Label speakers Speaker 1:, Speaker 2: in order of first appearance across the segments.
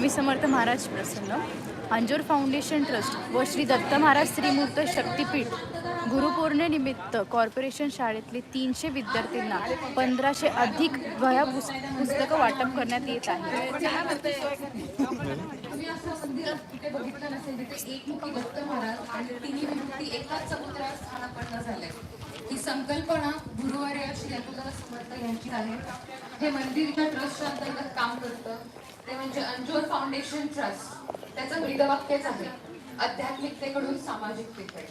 Speaker 1: स्वामी समर्थ महाराज प्रसन्न. Anjor foundation trust व श्री दत्त महाराज श्रीमूर्त शक्तीपीठ गुरुपौर्णिमेनिमित्त कॉर्पोरेशन शाळेतले तीनशे विद्यार्थ्यांना पंधराशे अधिक वया पुस पुस्तकं वाटप करण्यात येत आहे.
Speaker 2: ही संकल्पना गुरुवारी श्री अतुलदास समर्थ यांची आहे. हे मंदिरच्या ट्रस्टच्या अंतर्गत काम करतं. ते म्हणजे अंजोर फाउंडेशन ट्रस्ट. त्याचं ब्रीदवाक्यच आहे. आध्यात्मिकतेकडून सामाजिकतेकडे.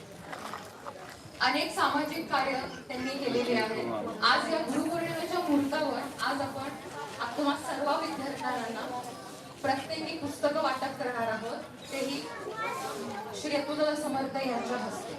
Speaker 2: अनेक सामाजिक कार्य त्यांनी केलेले आहे आज या गुरुपौर्णिमेच्या मुहूर्तावर आज आपण तुम्हा सर्व विद्यार्थ्यांना प्रत्येकी पुस्तकं वाटप करणार आहोत. तेही श्री अतुल समर्थ यांच्या हस्ते.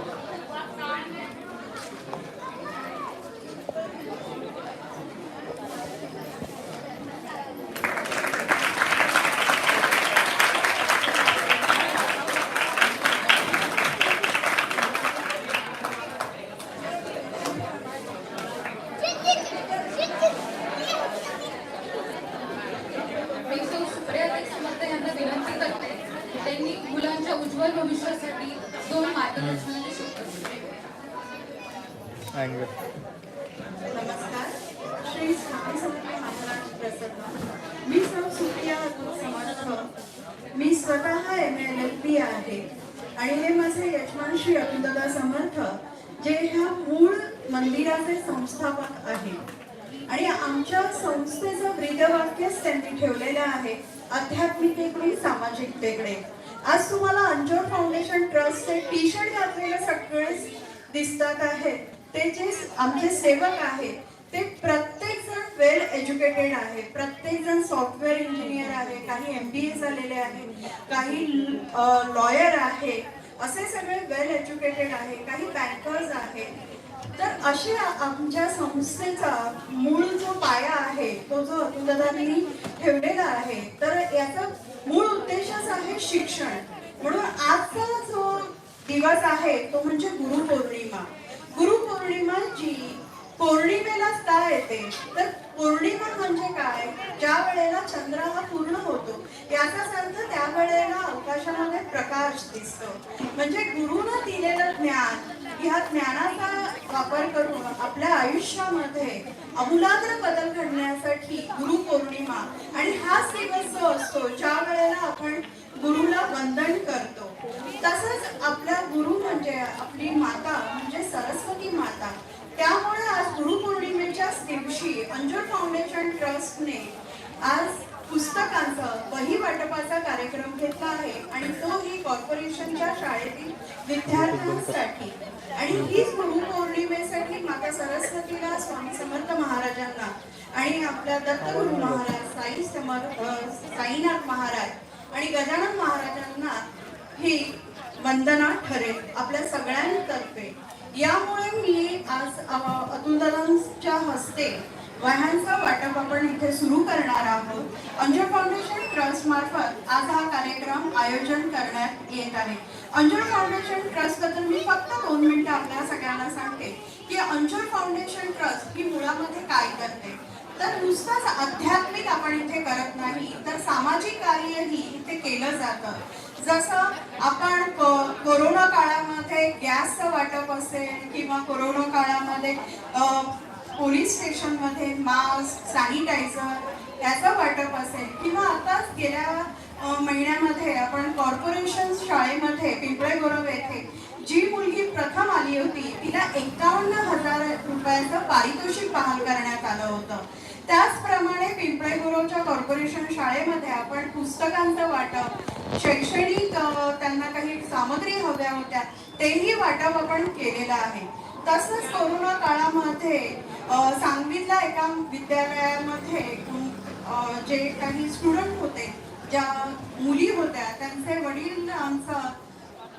Speaker 2: मी सौ सुप्रियाताई समर्थ यांना विनंती करते त्यांनी मुलांच्या उज्ज्वल भविष्यासाठी दोन मार्गदर्शनाचे शब्द दिले.
Speaker 3: अँगर
Speaker 4: नमस्कार श्री स्वामी समर्थ महाराज प्रसन्न मी सौ सुप्रिया अतुल समर्थ मी स्वतः एम एल एल पी आहे आणि हे माझे यजमान श्री अतुलदादा समर्थ जे ह्या मूळ मंदिराचे संस्थापक आहेत आणि आमच्या वाक्यच त्यांनी ठेवलेलं आहे. आध्यात्मिकेकडे सामाजिकतेकडे. आज तुम्हाला अंजोर फाउंडेशन ट्रस्टचे टी शर्ट घातलेले सगळेच दिसतात आहेत. ते जे आमचे सेवक आहेत ते प्रत्येक जण वेल एज्युकेटेड आहे प्रत्येक जण सॉफ्टवेअर इंजिनियर आहे काही एम बी ए झालेले आहे काही लॉयर आहे असे सगळे वेल एज्युकेटेड आहे काही बँकर्स आहेत. तर असे आमच्या संस्थेचा मूळ जो पाया आहे तो जो अतुलदादांनी ठेवलेला आहे तर याचा मूळ उद्देशच आहे शिक्षण. म्हणून आजचा जो दिवस आहे तो म्हणजे गुरुपौर्णिमा गुरुपौर्णिमा जी पौर्णिमेलाच का येते. तर पौर्णिमा म्हणजे काय? ज्या वेळेला चंद्र हा पूर्ण होतो याचाच अर्थ त्या वेळेला अवकाशामध्ये प्रकाश दिसतो. म्हणजे गुरुनं दिलेलं ज्ञान ह्या ज्ञानाचा वापर करून आपल्या आयुष्यामध्ये अमूलाग्र बदल घडण्यासाठी गुरु पौर्णिमा आणि हाच दिवस जो असतो ज्या वेळेला आपण गुरुला वंदन करतो. तसंच आपला गुरु म्हणजे आपली माता म्हणजे सरस्वती माता. त्यामुळे आज गुरुपौर्णिमेच्याच दिवशी अंजूर फाउंडेशन ट्रस्टने आज पुस्तकांचा वही वाटपाचा कार्यक्रम घेतला आहे आणि तोही कॉर्पोरेशनच्या शाळेतील विद्यार्थ्यांसाठी. आणि हीच गुरुपौर्णिमेसाठी माता सरस्वतीला स्वामी समर्थ महाराजांना आणि आपल्या दत्तगुरु महाराज साई समर्थ साईनाथ महाराज आणि गजानन महाराजांना ही वंदना ठरेल आपल्या सगळ्यांतर्फे. यामुळे मी आज अतुलदादांच्या हस्ते वह्यांचं वाटप आपण इथे सुरू करणार आहोत. अंजळ फाउंडेशन ट्रस्ट मार्फत आज हा कार्यक्रम आयोजन करण्यात येत आहे. अंजळ फाउंडेशन ट्रस्टबद्दल मी फक्त दोन मिनिटं आपल्या सगळ्यांना सांगते की अंजळ फाउंडेशन ट्रस्ट ही मुळामध्ये काय करते? तर नुसतंच आध्यात्मिक आपण इथे करत नाही तर सामाजिक कार्यही इथे केलं जातं. जसं आपण कोरोना काळामध्ये गॅसचं वाटप असेल किंवा कोरोना काळामध्ये पोलीस स्टेशनमध्ये मास्क सॅनिटायझर याचं वाटप असेल किंवा आताच गेल्या महिन्यामध्ये आपण कॉर्पोरेशन शाळेमध्ये पिंपळे गोरव येथे जी मुलगी प्रथम आली होती तिला एकावन्न हजार रुपयाचं पारितोषिक बहाल करण्यात आलं होतं. त्याचप्रमाणे पिंपळे गुरुच्या कॉर्पोरेशन शाळेमध्ये आपण पुस्तकांचं वाटप शैक्षणिक त्यांना काही सामग्री हव्या होत्या तेही वाटप आपण केलेलं आहे. तसंच कोरोना काळामध्ये सांगलीतल्या एका विद्यालयामध्ये जे काही स्टुडंट होते ज्या मुली होत्या त्यांचे वडील आमचा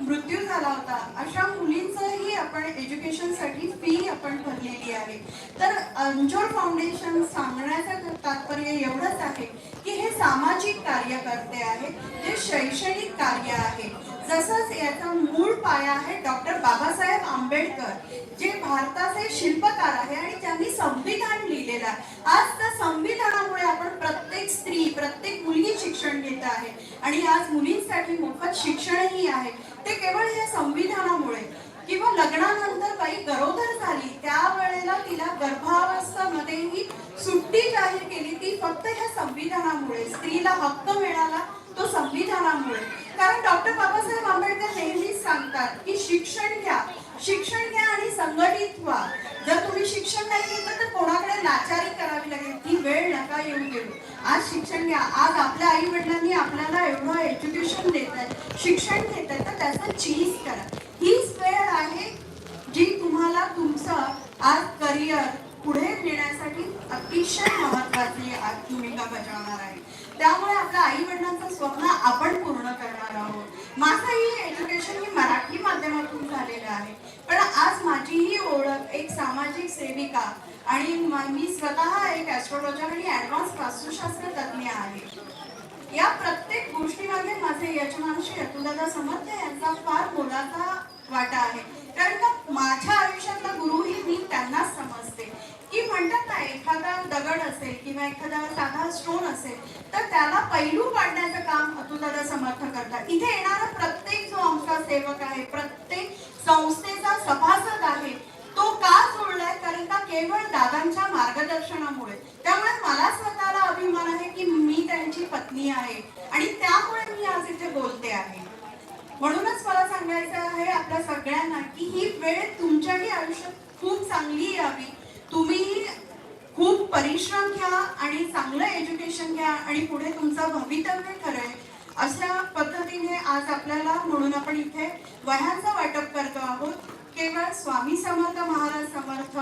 Speaker 4: मृत्यू झाला होता. अशा मुलींचंही आपण एज्युकेशनसाठी फी आपण भरलेली आहे. तर अंजोर फाउंडेशन सांगण्याचं तात्पर्य एवढंच आहे की हे सामाजिक कार्य करते आहे. जे शैक्षणिक कार्य आहे. जसंच याचा मूळ पाया आहे डॉक्टर बाबासाहेब आंबेडकर जे भारताचे शिल्पकार आहे आणि त्यांनी संविधान लिहिलेलं आहे. आज त्या संविधानामुळे आपण प्रत्येक स्त्री प्रत्येक मुलगी शिक्षण घेत आहे. आणि आज मुलींसाठी मोफत शिक्षणही आहे. ते केवळ या संविधानामुळे किंवा लग्नानंतर काही गरोदर झाली त्यावेळेला तिला गर्भावस्थामध्येही सुट्टी जाहीर केली. ती फक्त ह्या संविधानामुळे स्त्रीला हक्क मिळाला तो संविधानामुळे. कारण डॉक्टर बाबासाहेब आंबेडकर नेहमीच सांगतात की शिक्षण घ्या शिक्षण घ्या आणि संघटित व्हा. जर तुम्ही शिक्षण नाही घेतलं तर कोणाकडे लाचारी करावी लागेल? ती वेळ नका येऊ देऊ. आज शिक्षण घ्या. आज आपल्या आई वडिलांनी आपल्याला एवढं एज्युकेशन देत शिक्षण घेत तर त्याचं चीज करा. हीच वेळ आहे जी तुम्हाला तुमचं आज करिअर पुढे नेण्यासाठी अतिशय महत्वाची आज भूमिका बजावणार आहे? त्यामुळे आपल्या आई वडिलांचं स्वप्न आपण पूर्ण करणार आहोत. माझंही एज्युकेशन ही मराठी माध्यमातून झालेलं आहे. पण आज माझीही ओळख एक सामाजिक सेविका आणि मी स्वतः एक ॲस्ट्रॉलॉजर आणि ॲडव्हान्स वास्तुशास्त्र तज्ज्ञ आहे. या प्रत्येक गोष्टीमध्ये माझे यजमानशी श्री समर्थ यांचा फार मोलाचा वाटा आहे कारण का माझ्या आयुष्यातला गुरुही मी त्यांनाच समजते की म्हणतात ना एखादा दगड असेल किंवा एखादा साधा स्टोन असेल तर त्याला पैलू पाडण्याचं काम अतुलदादा समर्थ करतात. इथे येणारा प्रत्येक जो आमचा सेवक आहे प्रत्येक संस्थेचा सभासद आहे तो का जोडलाय कारण का केवळ दादांच्या मार्गदर्शनामुळे. त्यामुळे मला स्वतःला अभिमान आहे की मी त्यांची पत्नी आहे आणि त्यामुळे मी आज इथे बोलते आहे म्हणूनच मला सांगायचं आहे आपल्या सगळ्यांना की ही वेळ तुमच्याही आयुष्यात खूप चांगली यावी तुम्ही खूप परिश्रम घ्या आणि चांगलं एज्युकेशन घ्या आणि पुढे तुमचं भवितव्य ठरेल अशा पद्धतीने आज आपल्याला म्हणून आपण इथे वह्यांचं वाटप करतो आहोत. केवळ स्वामी समर्थ महाराज समर्थ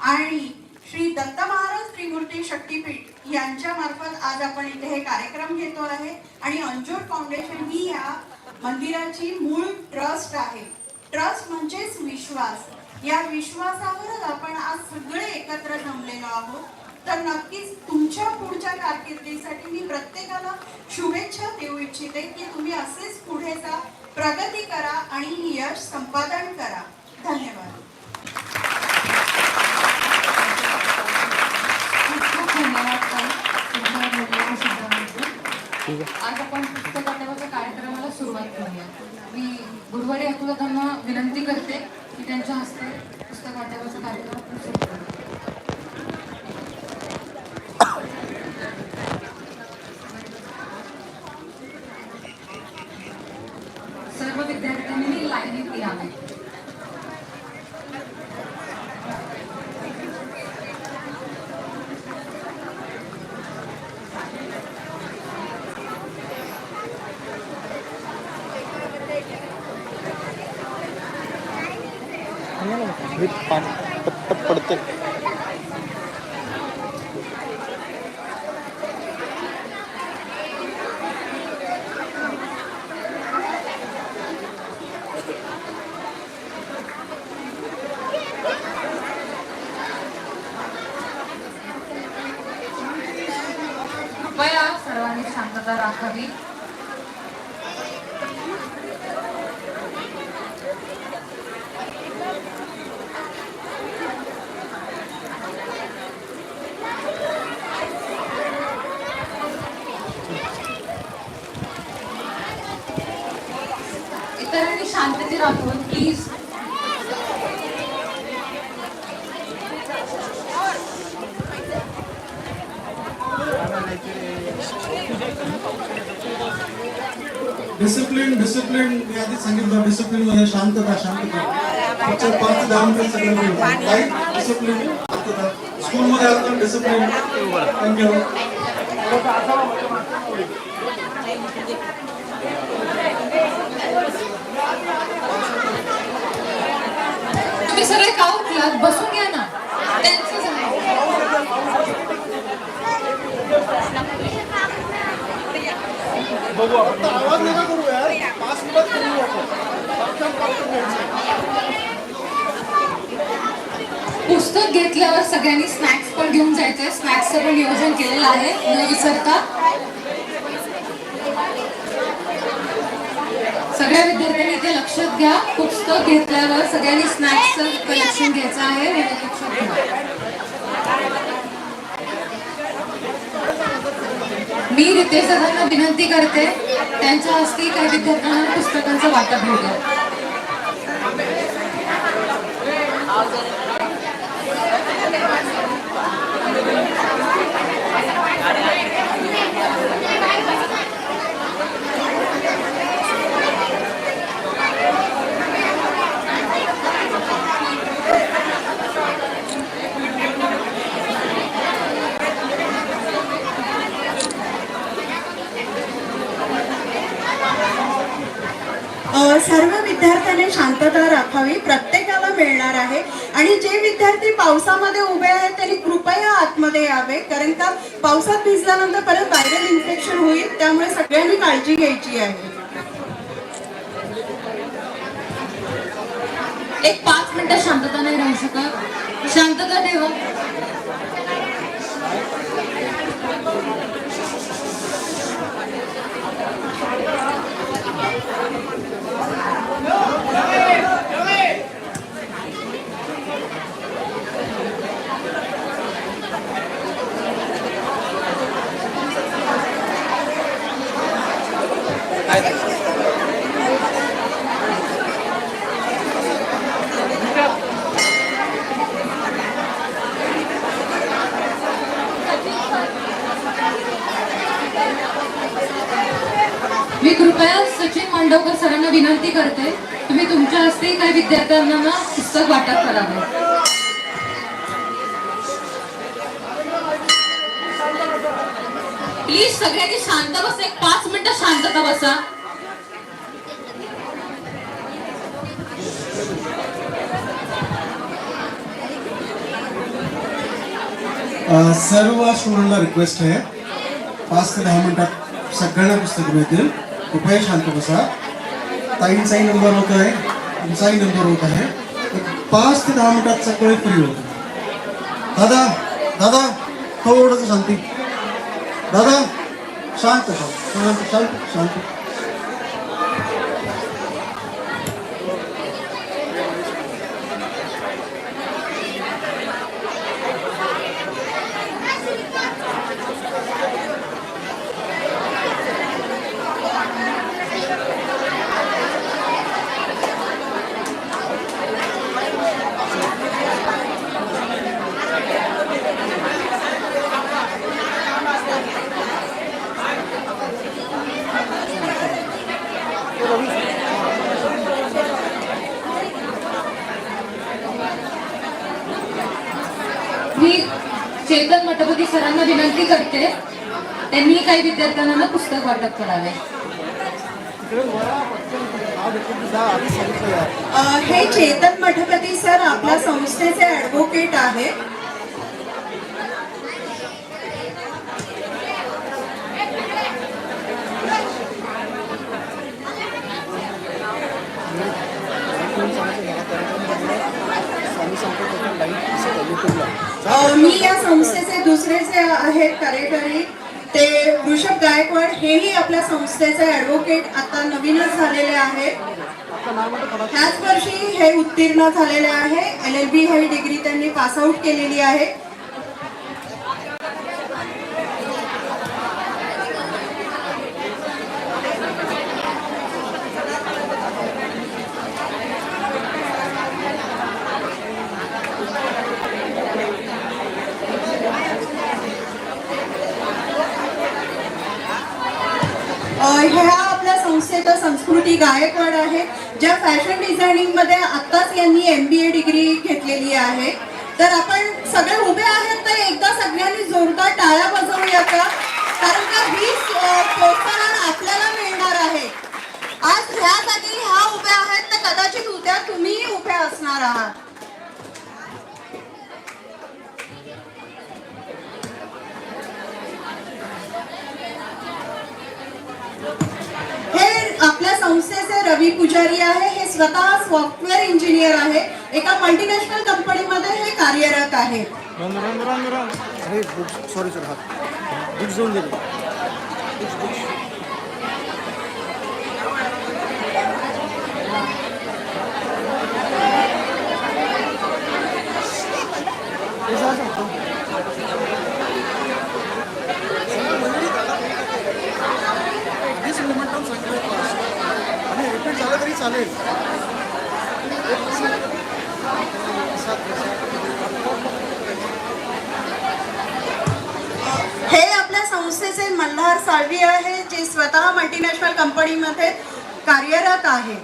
Speaker 4: आणि श्री दत्त महाराज त्रिमूर्ती शक्तीपीठ यांच्या मार्फत आज आपण इथे हे कार्यक्रम घेतो आहे. आणि अंजोर फाउंडेशन ही या मंदिराची मूळ ट्रस्ट आहे. ट्रस्ट म्हणजेच विश्वास. या विश्वासावरच आपण आज सगळे एकत्र जमलेलो आहोत. तर नक्कीच तुमच्या पुढच्या कारकिर्दीसाठी मी प्रत्येकाला शुभेच्छा देऊ इच्छिते की तुम्ही असेच पुढे जा. प्रगती करा आणि यश संपादन करा. धन्यवाद.
Speaker 2: आज आपण पुस्तक वाटपाच्या कार्यक्रमाला सुरुवात करूया. मी गुरुवारी अतुलतांना विनंती करते की त्यांच्या हस्ते पुस्तक वाटपाचा कार्यक्रम आपण सुरू करूया सर्व विद्यार्थ्यांनी लाईनीत यावे
Speaker 3: हे पाणी पट्ट पडते
Speaker 2: कृपया सर्वांनी शांतता राखावी इतरांनी शांतते राखून प्लीज
Speaker 5: डिसिप्लिन डिसिप्लिन मी आधीच सांगितलं डिसिप्लिनमध्ये शांतता शांतता. पुढचे पाच दहा मिनिट सगळं डिसिप्लिन शांतता. स्कूलमध्ये आलं डिसिप्लिन थँक्यू
Speaker 2: सगळे का उठलात बसून घ्या ना. त्यांचंच आहे
Speaker 5: आवाज नका करू यार. पाच मिनिटात करू आपण.
Speaker 2: पुस्तक घेतल्यावर सगळ्यांनी स्नॅक्स पण घेऊन जायचंय. स्नॅक्सचं पण नियोजन केलेलं आहे. न विसरता. सगळ्या विद्यार्थ्यांनी इथे लक्षात घ्या पुस्तक घेतल्यावर सगळ्यांनी स्नॅक्सचं कलेक्शन घ्यायचं आहे हे लक्षात घ्या. मी रितेश दादांना विनंती करते त्यांच्या हस्ते काही विद्यार्थ्यांना पुस्तकांचं वाटप होऊ
Speaker 4: सर्व विद्यार्थ्यांनी शांतता राखावी प्रत्येकाला मिळणार आहे. आणि जे विद्यार्थी पावसामध्ये उभे आहेत त्यांनी कृपया आतमध्ये यावे कारण का पावसात भिजल्यानंतर परत व्हायरल इन्फेक्शन होईल त्यामुळे सगळ्यांनी काळजी घ्यायची आहे.
Speaker 2: एक पाच मिनिटं शांतता नाही राहू शकत. शांतता ठेवा मी कृपया सचिन मांडवकर सरांना विनंती करते तुम्ही तुमच्या हस्ते काही विद्यार्थ्यांना ना पुस्तक वाटप करावे. प्लीज सगळ्यांनी शांत बस एक पाच मिनिटं शांतता बसा.
Speaker 5: सर्व स्टुडंटला रिक्वेस्ट आहे पाच ते दहा मिनिटात सगळ्यांना पुस्तक मिळतील. कृपया शांत बसा. ताईंचाही नंबर होत आहे. तुमचाही नंबर होत आहे. पाच ते दहा मिनिटात सगळे फ्री होत दादा दादा थोडंसं शांती. दादा शांत शांत शांत शांत शांत
Speaker 2: मी चेतन मठपती सरांना विनंती करते त्यांनी काही विद्यार्थ्यांना ना पुस्तक वाटप करावे.
Speaker 4: हे चेतन मठपती सर आपल्या संस्थेचे ॲडव्होकेट आहे मी या संस्थेचे दुसरे जे आहेत कार्यकारी. ते ऋषभ गायकवाड हेही आपल्या संस्थेचे ॲडव्होकेट आता नवीनच झालेले आहेत. ह्याच वर्षी हे उत्तीर्ण झालेले आहे. एल एल बी ही डिग्री त्यांनी पासआउट केलेली आहे. ह्या आपल्या संस्थेचा संस्कृती गायकवाड आहे ज्या फॅशन डिझायनिंगमध्ये आत्ताच यांनी एम बी ए डिग्री घेतलेली आहे. तर आपण सगळे उभे आहेत तर एकदा सगळ्यांनी जोरदार टाळ्या बजवूया का? कारण का वीस प्रोत्साहन आपल्याला मिळणार आहे. आज ह्या जागी ह्या उभ्या आहेत तर कदाचित उद्या तुम्हीही उभ्या असणार आहात हे आपल्या संस्थेचे रवी पुजारी आहे हे स्वतः सॉफ्टवेअर इंजिनियर आहे. एका मल्टीनॅशनल कंपनीमध्ये हे कार्यरत आहे
Speaker 3: रंग रंग रंग रंग अरे बुक्स सॉरी सर हात बुक्स देऊन गेले बुक्स बुक्स
Speaker 4: हे आपल्या संस्थेचे मल्हार साळवी आहे जे स्वतः मल्टीनॅशनल कंपनीमध्ये कार्यरत आहे.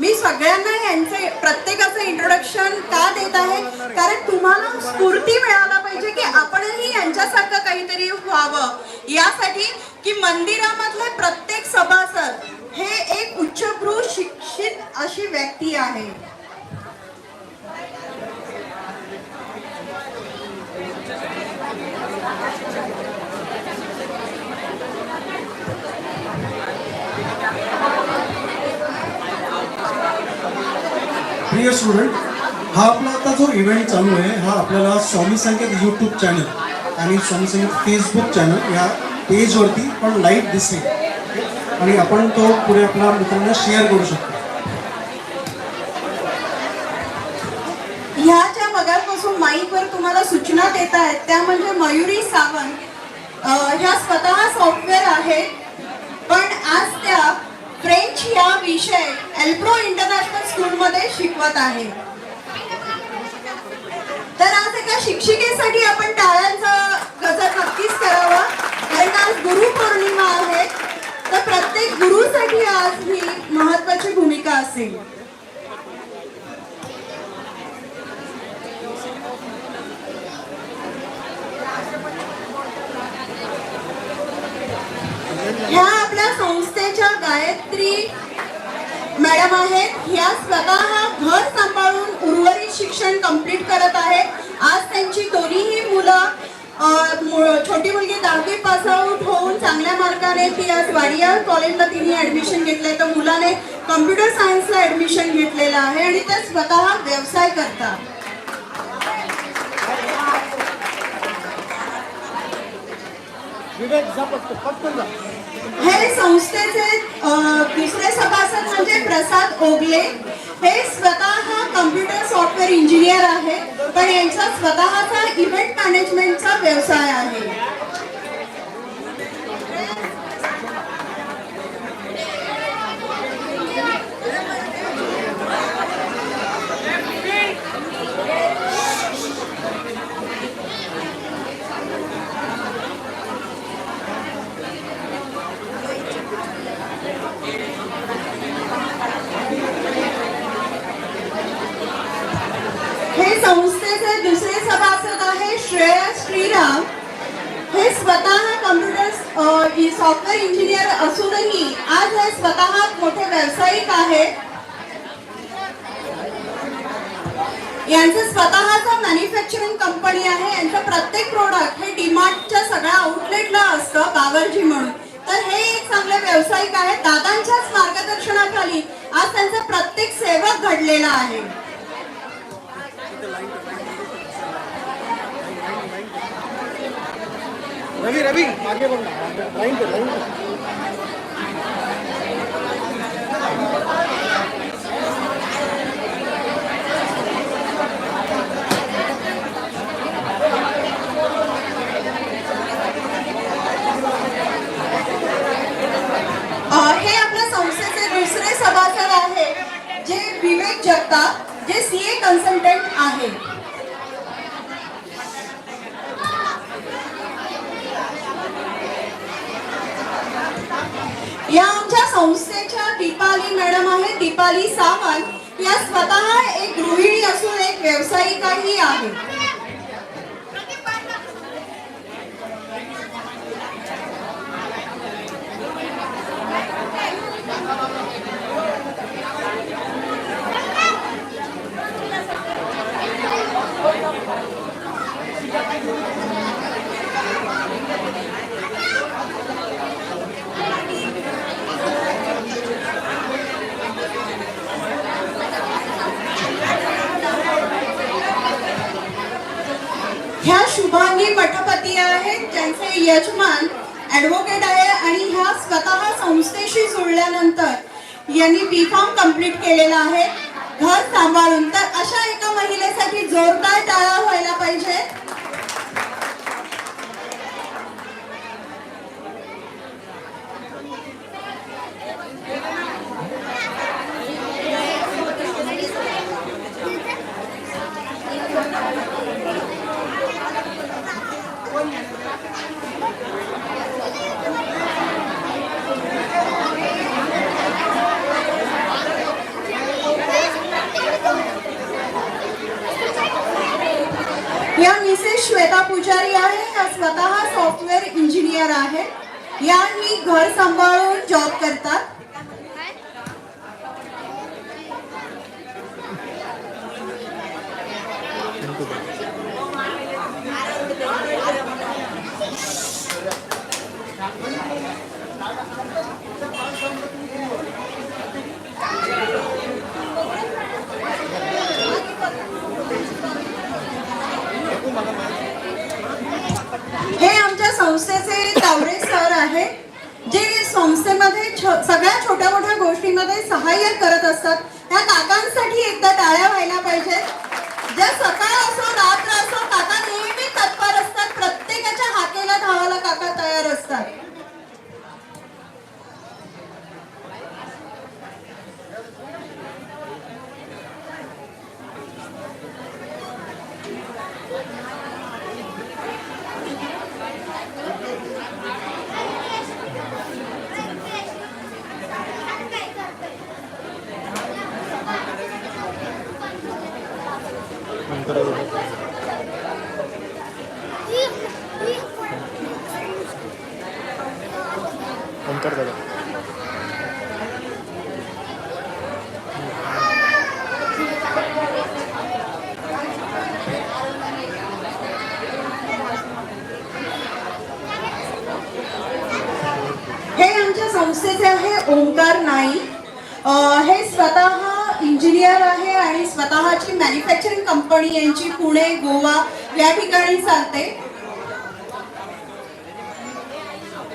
Speaker 4: मी सगळ्यांना यांचे प्रत्येकाचं इंट्रोडक्शन का देत आहे? कारण तुम्हाला स्फूर्ती मिळायला पाहिजे की आपणही यांच्यासारखं काहीतरी व्हावं. यासाठी की मंदिरामधले प्रत्येक सभासद हे एक उच्चभ्रू शिक्षित अशी व्यक्ती आहे.
Speaker 5: डिअर स्टुडंट हा आपला आता जो इव्हेंट चालू आहे हा आपल्याला स्वामी संकेत यूट्यूब चॅनल आणि स्वामी संकेत फेसबुक चॅनल या पेजवरती पण लाईव्ह दिसेल. आणि आपण तो पुढे आपल्या मित्रांना शेअर करू शकतो.
Speaker 4: ह्या ज्या मगापासून माईकवर तुम्हाला सूचना देत आहेत त्या म्हणजे मयुरी सावंत. ह्या स्वतः सॉफ्टवेअर आहेत पण आज त्या फ्रेंच या विषय एल्प्रो इंटरनॅशनल स्कूलमध्ये शिकवत आहे. तर आज एका शिक्षिकेसाठी आपण टाळ्यांचा गजर नक्कीच करावा. कारण आज गुरु पौर्णिमा आहे. तर प्रत्येक गुरुसाठी आज ही महत्वाची भूमिका असेल. ह्या आपल्या संस्था संस्थेच्या गायत्री मॅडम आहेत. ह्या स्वतः घर सांभाळून उर्वरित शिक्षण कंप्लीट करत आहेत. आज त्यांची दोन्हीही मुलं छोटी मुलगी दहावी पास आउट होऊन चांगल्या मार्काने ती आज वाडिया कॉलेजला तिने ऍडमिशन घेतलंय. तर मुलाने कम्प्युटर सायन्सला ऍडमिशन घेतलेलं आहे आणि ते स्वतः व्यवसाय करतात
Speaker 3: विवेक जा पटकन पटकन जा
Speaker 4: हे संस्थेचे दुसरे सभासद म्हणजे प्रसाद ओगले. हे स्वतः कम्प्युटर सॉफ्टवेअर इंजिनियर आहे पण यांचा स्वतःचा इव्हेंट मॅनेजमेंटचा व्यवसाय आहे.
Speaker 3: रवि रवि आगे बढ़ना। लाइन पे लाइन पे।
Speaker 4: हे आपल्या संस्थेचे दुसरे सभासद जे विवेक जगताप. कन्सल्टंट आहे. या आमच्या संस्थेच्या दीपाली मॅडम आहे दीपाली सावंत. या स्वतः एक गृहिणी असून एक व्यावसायिकाही आहे ह्या शुभांगी मठपती आहेत ज्यांचे यजमान ऍडव्होकेट आहे आणि ह्या स्वतः संस्थेशी जुळल्यानंतर यांनी बी फॉर्म कंप्लीट केलेला आहे घर सांभाळून तर अशा एका महिलेसाठी जोरदार टाळा व्हायला पाहिजे या मिसेस श्वेता पुजारी आहे. या स्वतः सॉफ्टवेअर इंजिनियर आहे. या मी घर सांभाळून जॉब करतात हे आमच्या संस्थेचे तावरे सर आहे जे संस्थेमध्ये छ- सगळ्या छोट्या मोठ्या गोष्टींमध्ये सहाय्य करत असतात. त्या काकांसाठी एकदा टाळ्या व्हायला पाहिजे. ज्या सकाळ असो रात्र असो काका नेहमी तत्पर असतात. प्रत्येकाच्या हाकेला धावायला काका तयार असतात
Speaker 3: ओंकार दादा
Speaker 4: हे आमच्या संस्थेचे आहे ओंकार नाईक. हे स्वतः इंजिनियर आहे आणि स्वतःची मॅन्युफॅक्चरिंग कंपनी यांची पुणे गोवा या ठिकाणी चालते.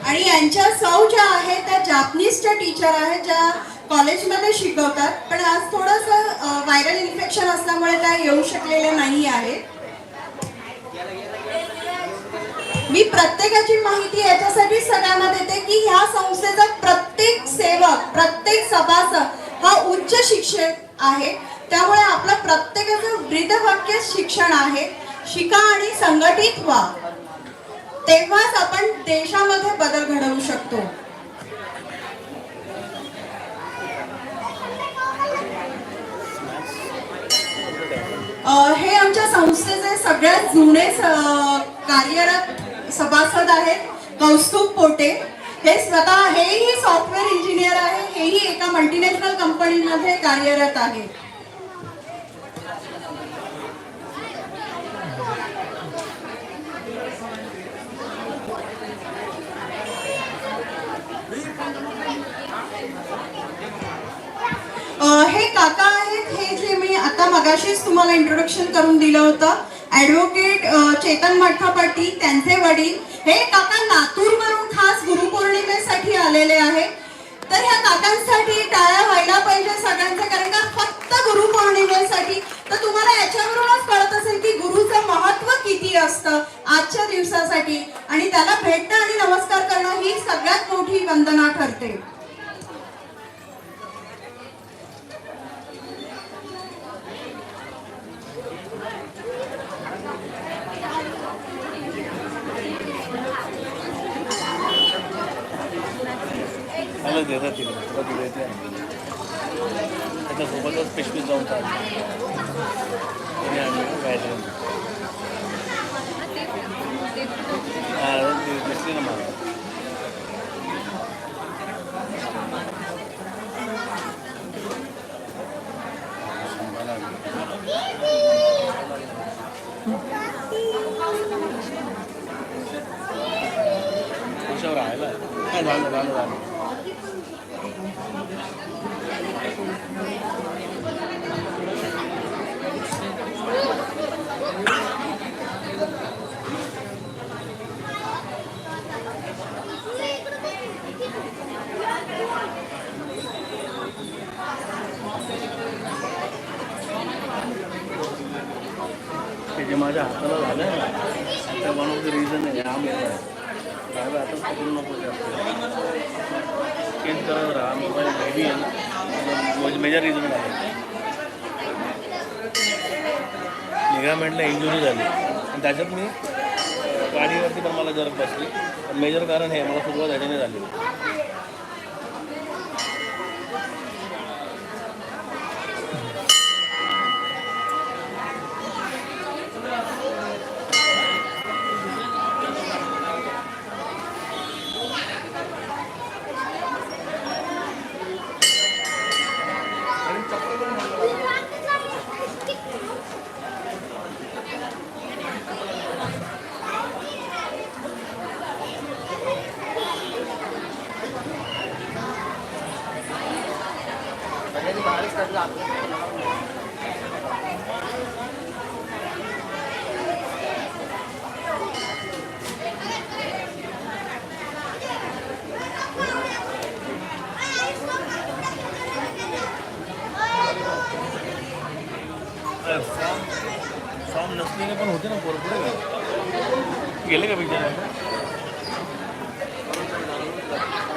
Speaker 4: आणि यांच्या सौ ज्या आहेत त्या जापनीजच्या टीचर आहेत ज्या कॉलेजमध्ये शिकवतात. पण आज थोडंसं व्हायरल इन्फेक्शन असल्यामुळे त्या येऊ शकलेल्या नाही आहेत. मी प्रत्येकाची माहिती याच्यासाठी सगळ्यांना देते की ह्या संस्थेचा प्रत्येक सेवक प्रत्येक सभासद हा उच्च शिक्षित आहे. त्यामुळे आपलं प्रत्येकाचं ब्रीदवाक्य शिक्षण आहे. शिका आणि संघटित व्हा. तेव्हाच आपण देशामध्ये बदल घडवू शकतो. हे आमच्या संस्थेचे सगळ्यात जुने कार्यरत सभासद आहेत कौस्तुभ पोटे. हे स्वतः हेही सॉफ्टवेअर इंजिनियर आहे हेही एका मल्टीनॅशनल कंपनीमध्ये कार्यरत आहे. हे काका आहेत हे जे मी आता मगाशीच तुम्हाला इंट्रोडक्शन करून दिलं होतं. ऍडव्होकेट चेतन मठापट्टी त्यांचे वडील हे काका लातूरवरून खास गुरुपौर्णिमेसाठी आलेले आहे. तर ह्या काकांसाठी टाळ्या व्हायला पाहिजे सगळ्यांचं कारण का फक्त गुरुपौर्णिमेसाठी. तर तुम्हाला याच्यावरूनच कळत असेल की गुरुचं महत्त्व किती असतं आजच्या दिवसासाठी. आणि त्याला भेटणं आणि नमस्कार करणं ही सगळ्यात मोठी वंदना ठरते.
Speaker 6: देतात तिला तुला दिलं येते त्याच्यासोबतच पिशवीत जाऊन चालतो त्याने आणलं गायत्री हा ती दिसली ना मला तुझ्यावर राहायला काय झालं झालं झालं ते जे माझ्या हाताला झालं ना त्या वन ऑफ द रिझन आहे हा मोबाईल आता पकडू नको जास्त चेंज करत राहा मोबाईल हेवी आहे मेजर म्हणजे रिझन आहे. लिगामेंटला इंजुरी झाली. आणि त्याच्यात मी गाडीवरती पण मला जर बसली मेजर कारण हे मला सुरुवात ह्याच्याने झाली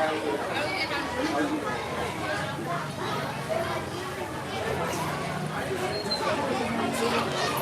Speaker 6: Thank you.